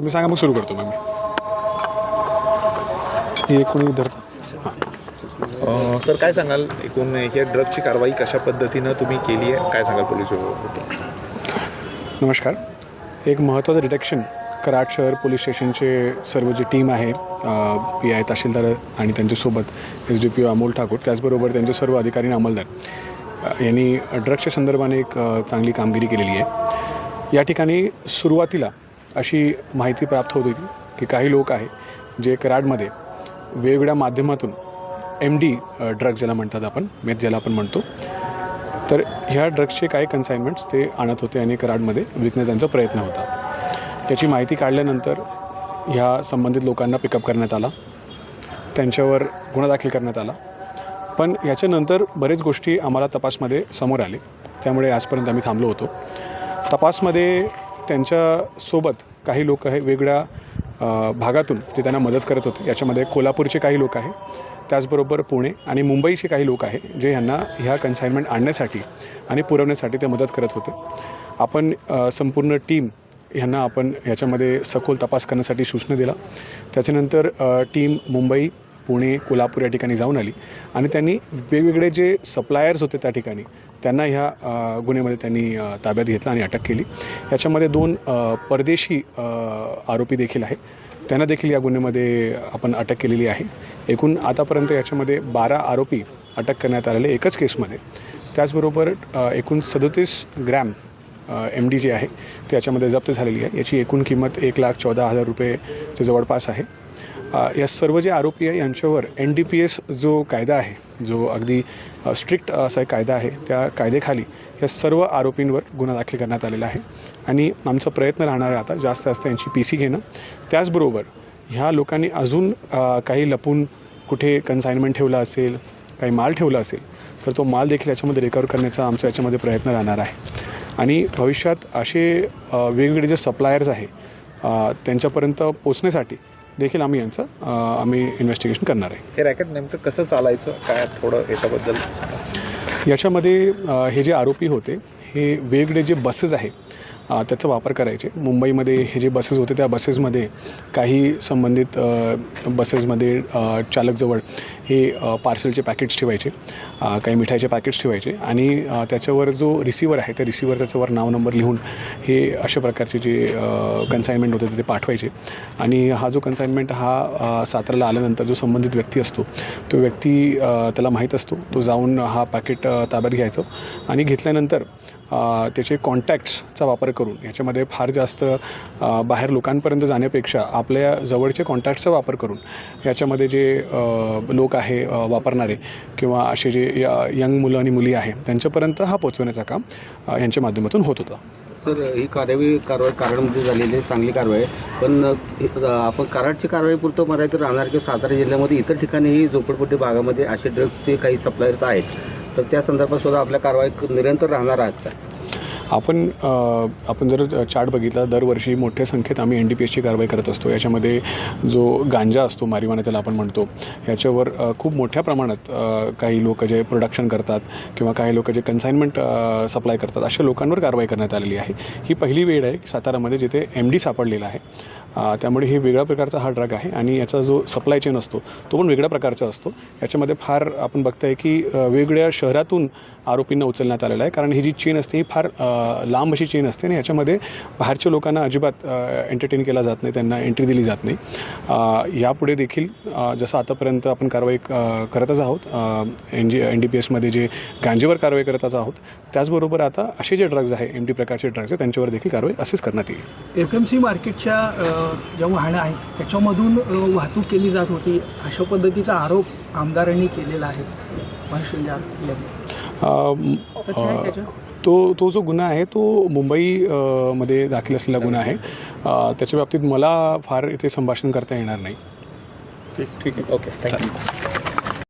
तुम्ही सांगा मग सुरू करतो मग मी. एक कोणी विद्यार्थी हां. सर काय सांगाल? एकूण ही ड्रगची कारवाई कशा पद्धतीनं तुम्ही केली आहे? काय सांगाल पोलीस विभागाबद्दल नमस्कार. एक महत्त्वाचं डिटेक्शन कराड शहर पोलीस स्टेशनचे सर्व जी टीम आहे पी आय तहसीलदार आणि त्यांच्यासोबत S D P O Amol Thakur त्याचबरोबर त्यांचे सर्व अधिकारी आणि अंमलदार यांनी ड्रग्सच्या संदर्भाने एक चांगली कामगिरी केलेली आहे. या ठिकाणी सुरुवातीला अशी माहिती प्राप्त होत होती की काही लोक आहे जे कराडमध्ये वेगवेगळ्या माध्यमातून एम डी ड्रग ज्याला म्हणतात आपण मेथ ज्याला आपण म्हणतो तर ह्या ड्रग्सचे काही कन्साइनमेंट्स ते आणत होते आणि कराडमध्ये विकण्याचा प्रयत्न होता. याची माहिती काढल्यानंतर ह्या संबंधित लोकांना पिकअप करण्यात आला. त्यांच्यावर गुन्हा दाखल करण्यात आला. पण याच्यानंतर बरेच गोष्टी आम्हाला तपासमध्ये समोर आले. त्यामुळे आजपर्यंत आम्ही थांबलो होतो. तपासमध्ये त्यांच्यासोबत काही लोक हे वेगळ्या भागातून जे त्यांना मदत करत होते. याच्यामध्ये कोल्हापूरचे काही लोक आहे त्याचबरोबर पुणे आणि मुंबईचे काही लोक आहे जे ह्यांना ह्या कन्साइनमेंट आणण्यासाठी आणि पुरवण्यासाठी ते मदत करत होते. आपण संपूर्ण टीम ह्यांना आपण ह्याच्यामध्ये सखोल तपास करण्यासाठी सूचना दिला त्याच्यानंतर टीम मुंबई पुणे कोल्हापूर या ठिकाणी जाऊन आली. आणि त्यांनी वेगवेगळे जे सप्लायर्स होते त्या ठिकाणी त्यांना ह्या गुन्ह्यामध्ये त्यांनी ताब्यात घेतलं आणि अटक केली. याच्यामध्ये दोन परदेशी आरोपी देखील आहे त्यांना देखील या गुन्ह्यामध्ये आपण अटक केलेली आहे. एकूण आतापर्यंत याच्यामध्ये बारा आरोपी अटक करण्यात आलेले एकच केसमध्ये. त्याचबरोबर एकूण सदोतीस ग्रॅम एम डी जी आहे ते याच्यामध्ये जप्त झालेली आहे. याची एकूण किंमत एक लाख चौदा हजार रुपयेच्या जवळपास आहे. या सर्व जे आरोपी आहे यांच्यावर एन डी पी एस जो कायदा आहे जो अगदी स्ट्रिक्ट असा एक कायदा आहे त्या कायद्याखाली या सर्व आरोपींवर गुन्हा दाखल करण्यात आलेला आहे. आणि आमचा प्रयत्न राहणार आहे आता जास्त जास्त यांची पी सी घेणं. त्याचबरोबर ह्या लोकांनी अजून काही लपून कुठे कन्साइनमेंट ठेवला असेल काही माल ठेवला असेल तर तो माल देखील याच्यामध्ये रिकवर करण्याचा आमचा याच्यामध्ये प्रयत्न राहणार आहे. आणि भविष्यात असे वेगवेगळे जे सप्लायर्स आहे त्यांच्यापर्यंत पोचण्यासाठी देखील आम्ही यांचं आम्ही इन्व्हेस्टिगेशन करणार आहे हे रॅकेट नेमकं कसं चालायचं काय थोडं याच्याबद्दल. याच्यामध्ये हे जे आरोपी होते हे वेगवेगळे जे बसेस आहे त्याचा वापर करायचे. मुंबईमध्ये हे जे बसेस होते त्या बसेसमध्ये काही संबंधित बसेसमध्ये चालकजवळ हे पार्सलचे पॅकेट्स ठेवायचे. काही मिठाईचे पॅकेट्स ठेवायचे. आणि त्याच्यावर जो रिसिवर आहे त्या रिसिवर त्याच्यावर नाव नंबर लिहून हे अशा प्रकारचे जे कन्साइनमेंट होते ते पाठवायचे. आणि हा जो कन्साइनमेंट हा अ, साताराला आल्यानंतर जो संबंधित व्यक्ती असतो तो व्यक्ती त्याला माहीत असतो. तो जाऊन हा पॅकेट ताब्यात घ्यायचो. आणि घेतल्यानंतर त्याचे कॉन्टॅक्ट्सचा वापर करून. याच्यामध्ये फार जास्त बाहेर लोकांपर्यंत जाण्यापेक्षा आपल्या जवळचे कॉन्टॅक्टचा वापर करून याच्यामध्ये जे लोक आहे वापरणारे किंवा असे जे य- यंग मुलं आणि मुली आहे त्यांच्यापर्यंत हा पोचवण्याचं काम यांच्या माध्यमातून होत होतं. सर ही कारवाई कारवाई कराडमध्ये झालेली आहे चांगली कारवाई आहे. पण आपण कराडची कारवाई पुरतं मरायचं राहणार की सातारा जिल्ह्यामध्ये इतर ठिकाणीही झोपडपट्टी भागामध्ये असे ड्रग्सचे काही सप्लायर्स आहेत. तर त्या संदर्भात सुद्धा आपल्या कारवाई निरंतर राहणार आहेत का? आपण आपण जर चार्ट बघितला दरवर्षी मोठ्या संख्येत आम्ही एन डी पी एसची कारवाई करत असतो. याच्यामध्ये जो गांजा असतो मारिवाना त्याला आपण म्हणतो याच्यावर खूप मोठ्या प्रमाणात काही लोक जे प्रोडक्शन करतात किंवा काही लोक जे कन्साइनमेंट सप्लाय करतात अशा लोकांवर कारवाई करण्यात आलेली आहे. ही पहिली वेळ आहे सातारामध्ये जिथे एम डी सापडलेला आहे. त्यामुळे हे वेगळ्या प्रकारचा हा ड्रग आहे आणि याचा जो सप्लाय चेन असतो तो पण वेगळ्या प्रकारचा असतो. याच्यामध्ये फार आपण बघताय की वेगळ्या शहरातून आरोपींना उचलण्यात आलेला आहे. कारण ही जी चेन असते ही फार लांब अशी चेन असते आणि ह्याच्यामध्ये बाहेरच्या लोकांना अजिबात एंटरटेन केला जात नाही त्यांना एंट्री दिली जात नाही. यापुढे देखील जसं आतापर्यंत आपण कारवाई करतच आहोत N G N D P एसमध्ये जे गांजेवर कारवाई करतच आहोत त्याचबरोबर आता असे जे ड्रग्ज आहे एम डी प्रकारचे ड्रग्ज आहे त्यांच्यावर देखील कारवाई असेच करण्यात येईल. एफ एम सी मार्केटच्या ज्या वाहनं आहेत त्याच्यामधून वाहतूक केली जात होती अशा पद्धतीचा आरोप आमदारांनी केलेला आहे. तो तो जो गुन्हा आहे तो मुंबई मध्ये दाखल असलेला गुन्हा आहे. त्याच्या बाबतीत मला फार इथे संभाषण करता येणार नाही. ठीक ठीक आहे. Okay thank you